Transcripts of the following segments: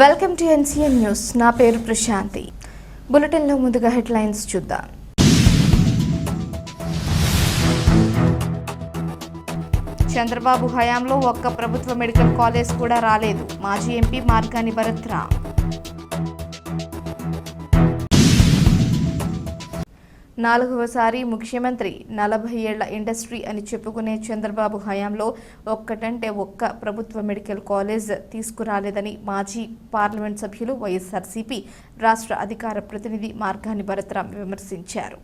Welcome to NCN news. నా పేరు ప్రశాంతి. బులెటిన్లో ముందుగా హెడ్లైన్స్ చూద్దాం. చంద్రబాబు హయాంలో ఒక్క ప్రభుత్వ మెడికల్ కాలేజ్ కూడా రాలేదు. మాజీ ఎంపీ మార్గాని భరత్రా. నాలుగవసారి ముఖ్యమంత్రి నలభై ఏళ్ళ ఇండస్ట్రీ అని చెప్పుకునే చంద్రబాబు హయాంలో ఒక్కటంటే ఒక్క ప్రభుత్వ మెడికల్ కాలేజ్ తీసుకురాలేదని మాజీ పార్లమెంట్ సభ్యులు వైఎస్ఆర్సీపీ రాష్ట్ర అధికార ప్రతినిధి మార్గాని భరతరాం విమర్శించారు.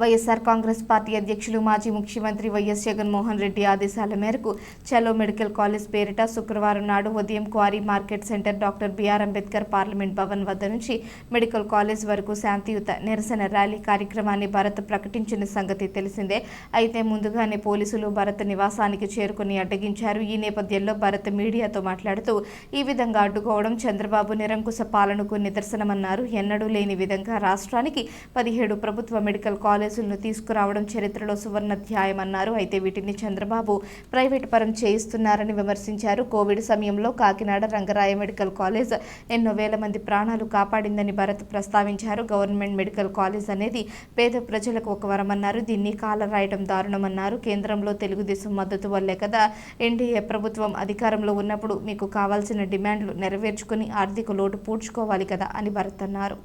వైఎస్ఆర్ కాంగ్రెస్ పార్టీ అధ్యక్షులు మాజీ ముఖ్యమంత్రి వైఎస్ జగన్మోహన్ రెడ్డి ఆదేశాల మేరకు చలో మెడికల్ కాలేజ్ పేరిట శుక్రవారం నాడు ఉదయం quarry market centre doctor BR Ambedkar parliament Bhavan వద్ద నుంచి మెడికల్ కాలేజ్ వరకు శాంతియుత నిరసన ర్యాలీ కార్యక్రమాన్ని భరత్ ప్రకటించిన సంగతి తెలిసిందే. అయితే ముందుగానే పోలీసులు భరత్ నివాసానికి చేరుకుని అడ్డగించారు. ఈ నేపథ్యంలో భరత్ మీడియాతో మాట్లాడుతూ ఈ విధంగా అడ్డుకోవడం చంద్రబాబు నిరంకుశ పాలనకు నిదర్శనమన్నారు. ఎన్నడూ లేని విధంగా రాష్ట్రానికి పదిహేడు ప్రభుత్వ మెడికల్ కాలేజ్ కాలేజీలను తీసుకురావడం చరిత్రలో సువర్ణాధ్యాయమన్నారు అయితే వీటిని చంద్రబాబు ప్రైవేట్ పరం చేయిస్తున్నారని విమర్శించారు. కోవిడ్ సమయంలో కాకినాడ రంగరాయ మెడికల్ కాలేజ్ ఎన్నో వేల మంది ప్రాణాలు కాపాడిందని భరత్ ప్రస్తావించారు. గవర్నమెంట్ మెడికల్ కాలేజ్ అనేది పేద ప్రజలకు ఒక వరమన్నారు. దీన్ని కాల రాయడం దారుణమన్నారు. కేంద్రంలో తెలుగుదేశం మద్దతు వల్లే కదా ఎన్డీఏ ప్రభుత్వం అధికారంలో ఉన్నప్పుడు మీకు కావాల్సిన డిమాండ్లు నెరవేర్చుకుని ఆర్థిక లోటు పూడ్చుకోవాలి కదా అని భరత్ అన్నారు.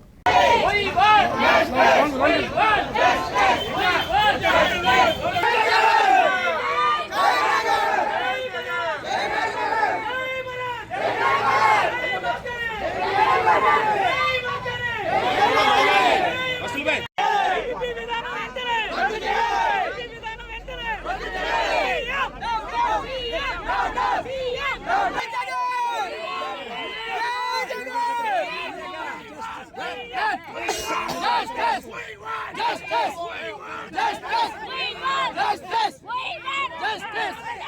Justice! We want justice! We want justice! We want justice! We want justice!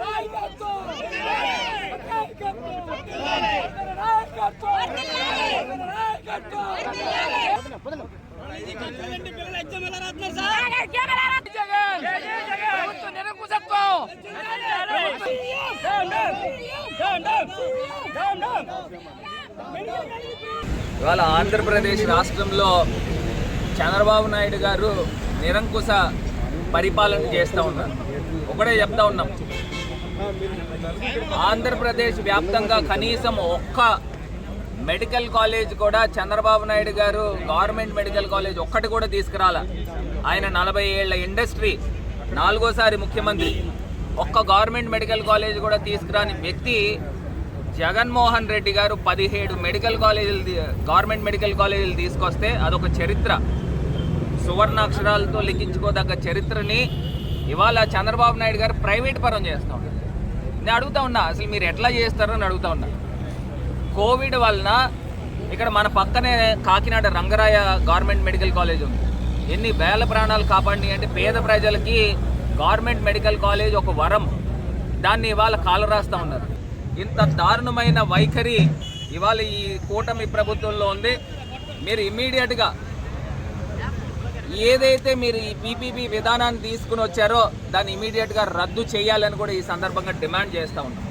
நாயக்கத்தோ நாயக்கத்தோ நாயக்கத்தோ ఇవాళ ఆంధ్రప్రదేశ్ రాష్ట్రంలో చంద్రబాబు నాయుడు గారు నిరంకుశ పరిపాలన చేస్తూ ఉన్నారు. ఒకటే చెప్తా ఉన్నాం. ఆంధ్రప్రదేశ్ వ్యాప్తంగా కనీసం ఒక్క మెడికల్ కాలేజ్ కూడా చంద్రబాబు నాయుడు గారు గవర్నమెంట్ మెడికల్ కాలేజ్ ఒక్కటి కూడా తీసుకురాల. ఆయన నలభై ఏళ్ళ ఇండస్ట్రీ నాలుగోసారి ముఖ్యమంత్రి. ఒక్క గవర్నమెంట్ మెడికల్ కాలేజ్ కూడా తీసుకురాని వ్యక్తి జగన్మోహన్ రెడ్డి గారు పదిహేడు మెడికల్ కాలేజీలు గవర్నమెంట్ మెడికల్ కాలేజీలు తీసుకొస్తే అదొక చరిత్ర. సువర్ణాక్షరాలతో లిఖించుకోదగ్గ చరిత్రని ఇవాళ చంద్రబాబు నాయుడు గారు ప్రైవేట్ పరం చేస్తూ ఉన్నారు. నేను అడుగుతా ఉన్నా అసలు మీరు ఎట్లా చేస్తారని అడుగుతా ఉన్నా. కోవిడ్ వలన ఇక్కడ మన పక్కనే Kakinada Rangaraya government medical college ఉంది. ఎన్ని వేల ప్రాణాలు కాపాడి అంటే పేద ప్రజలకి గవర్నమెంట్ మెడికల్ కాలేజ్ ఒక వరం. దాన్ని ఇవాళ కాలు రాస్తూ ఉన్నారు. ఇంత దారుణమైన వైఖరి ఇవాళ ఈ కూటమి ప్రభుత్వంలో ఉంది. మీరు ఇమ్మీడియట్గా ఏదైతే మీరు ఈ పీపీపీ విధానాన్ని తీసుకుని వచ్చారో దాన్ని ఇమీడియట్గా రద్దు చేయాలని కూడా ఈ సందర్భంగా డిమాండ్ చేస్తూ ఉన్నాం.